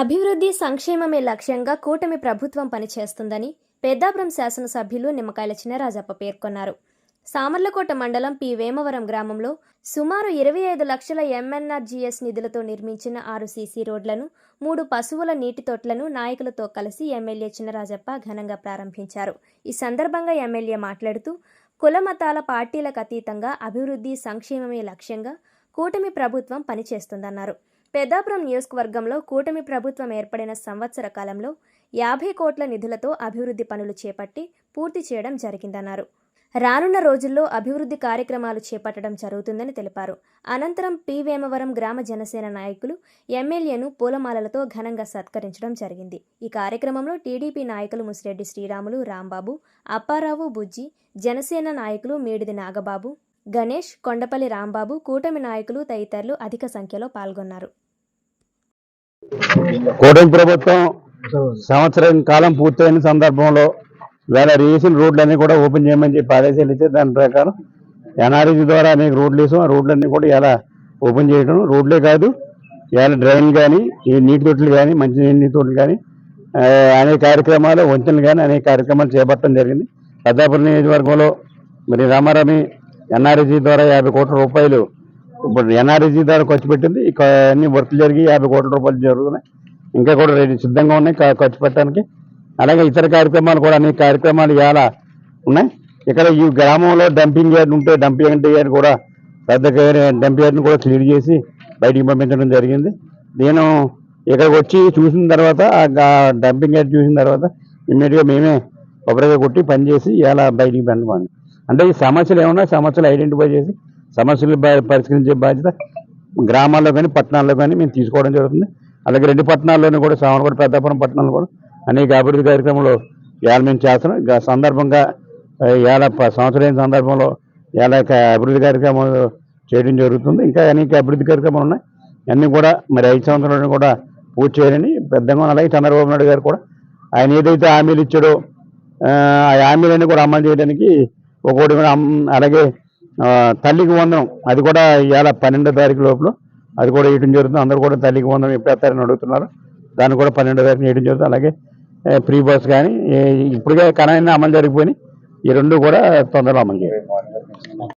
అభివృద్ధి సంక్షేమమే లక్ష్యంగా కూటమి ప్రభుత్వం పనిచేస్తుందని పెద్దాపురం శాసనసభ్యులు నిమ్మకాయల చినరాజప్ప పేర్కొన్నారు. సామర్లకోట మండలం పి. వేమవరం గ్రామంలో సుమారు ఇరవై ఐదు లక్షల ఎంఎన్ఆర్జీఎస్ నిధులతో నిర్మించిన ఆరు సీసీ రోడ్లను మూడు పశువుల నీటి తొట్లను నాయకులతో కలిసి ఎమ్మెల్యే చినరాజప్ప ఘనంగా ప్రారంభించారు. ఈ సందర్భంగా ఎమ్మెల్యే మాట్లాడుతూ కులమతాల పార్టీలకు అతీతంగా అభివృద్ధి సంక్షేమమే లక్ష్యంగా కూటమి ప్రభుత్వం పనిచేస్తుందన్నారు. పెద్దాపురం నియోజకవర్గంలో కూటమి ప్రభుత్వం ఏర్పడిన సంవత్సర కాలంలో యాభై కోట్ల నిధులతో అభివృద్ధి పనులు చేపట్టి పూర్తి చేయడం జరిగిందన్నారు. రానున్న రోజుల్లో అభివృద్ధి కార్యక్రమాలు చేపట్టడం జరుగుతుందని తెలిపారు. అనంతరం పి. వేమవరం గ్రామ జనసేన నాయకులు ఎమ్మెల్యేను పూలమాలలతో ఘనంగా సత్కరించడం జరిగింది. ఈ కార్యక్రమంలో టీడీపీ నాయకులు ముసిరెడ్డి శ్రీరాములు రాంబాబు అప్పారావు బుజ్జి జనసేన నాయకులు మేడిది నాగబాబు గణేష్ కొండపల్లి రాంబాబు కూటమి నాయకులు తదితరులు అధిక సంఖ్యలో పాల్గొన్నారు. కూటమి ప్రభుత్వం సంవత్సరం కాలం పూర్తయిన సందర్భంలో వేళ రీసిన రోడ్లన్నీ కూడా ఓపెన్ చేయమని చెప్పి ఆదేశాలు ఇస్తే దాని ప్రకారం ఎన్ఆర్ఈజీ ద్వారా అనేక రోడ్లు వేసాం. ఆ రోడ్లన్నీ కూడా ఇలా ఓపెన్ చేయడం రోడ్లే కాదు ఇవాళ డ్రైన్ కానీ ఈ నీటి తొట్లు కానీ మంచి నీటి తొట్లు కానీ అనేక కార్యక్రమాలు వంతెనలు కానీ అనేక కార్యక్రమాలు చేపట్టడం జరిగింది. పెద్దాపురం నియోజకవర్గంలో మరి రామారామి ఎన్ఆర్జీ ద్వారా యాభై కోట్ల రూపాయలు ఇప్పుడు ఎన్ఆర్జీ ద్వారా ఖర్చు పెట్టింది. ఇక అన్ని వర్క్లు జరిగి యాభై కోట్ల రూపాయలు జరుగుతున్నాయి. ఇంకా కూడా రెడీ సిద్ధంగా ఉన్నాయి ఖర్చు పెట్టడానికి. అలాగే ఇతర కార్యక్రమాలు కూడా అనేక కార్యక్రమాలు ఇవాళ ఉన్నాయి. ఇక్కడ ఈ గ్రామంలో డంపింగ్ యార్డ్ ఉంటే డంపింగ్ యార్డ్ కూడా పెద్ద డంపింగ్ యార్డ్ని కూడా క్లియర్ చేసి బయటికి పంపించడం జరిగింది. నేను ఇక్కడికి వచ్చి చూసిన తర్వాత ఆ డంపింగ్ యార్డ్ చూసిన తర్వాత ఇమ్మీడియట్గా మేమే కొబ్బరిగా కొట్టి పని చేసి ఇలా బయటికి పంపమని అంటే ఈ సమస్యలు ఏమన్నా సమస్యలు ఐడెంటిఫై చేసి సమస్యలు పరిష్కరించే బాధ్యత గ్రామాల్లో కానీ పట్టణాల్లో కానీ మేము తీసుకోవడం జరుగుతుంది. అలాగే రెండు పట్టణాల్లోనూ కూడా సామర్లకోట పెద్దాపురం పట్టణాలు కూడా అనేక అభివృద్ధి కార్యక్రమంలో ఇవాళ మేము చేస్తున్నాం. సందర్భంగా ఇవాళ ప- సంవత్సరం సందర్భంలో ఇవాళ అభివృద్ధి కార్యక్రమాలు చేయడం జరుగుతుంది. ఇంకా అనేక అభివృద్ధి కార్యక్రమాలు ఉన్నాయి. అన్నీ కూడా మరి ఐదు సంవత్సరాలను కూడా పూర్తి చేయాలని పెద్దగా అలాగే చంద్రబాబు నాయుడు గారు కూడా ఆయన ఏదైతే హామీలు ఇచ్చాడో ఆ హామీలన్నీ కూడా అమలు చేయడానికి ఒకటి కూడా అలాగే తల్లికి వందనం. అది కూడా ఇవాళ పన్నెండో తారీఖు లోపల అది కూడా వేయడం జరుగుతుంది. అందరూ కూడా తల్లికి వందనం ఎప్పుడేస్తారని అడుగుతున్నారు. దాన్ని కూడా పన్నెండో తారీఖు వేయడం జరుగుతుంది. అలాగే ఫ్రీ బస్ కానీ ఇప్పుడుగా కనైనా అమలు జరిగిపోయినాయి. ఈ రెండు కూడా తొందరలో అమలు చేయాలి.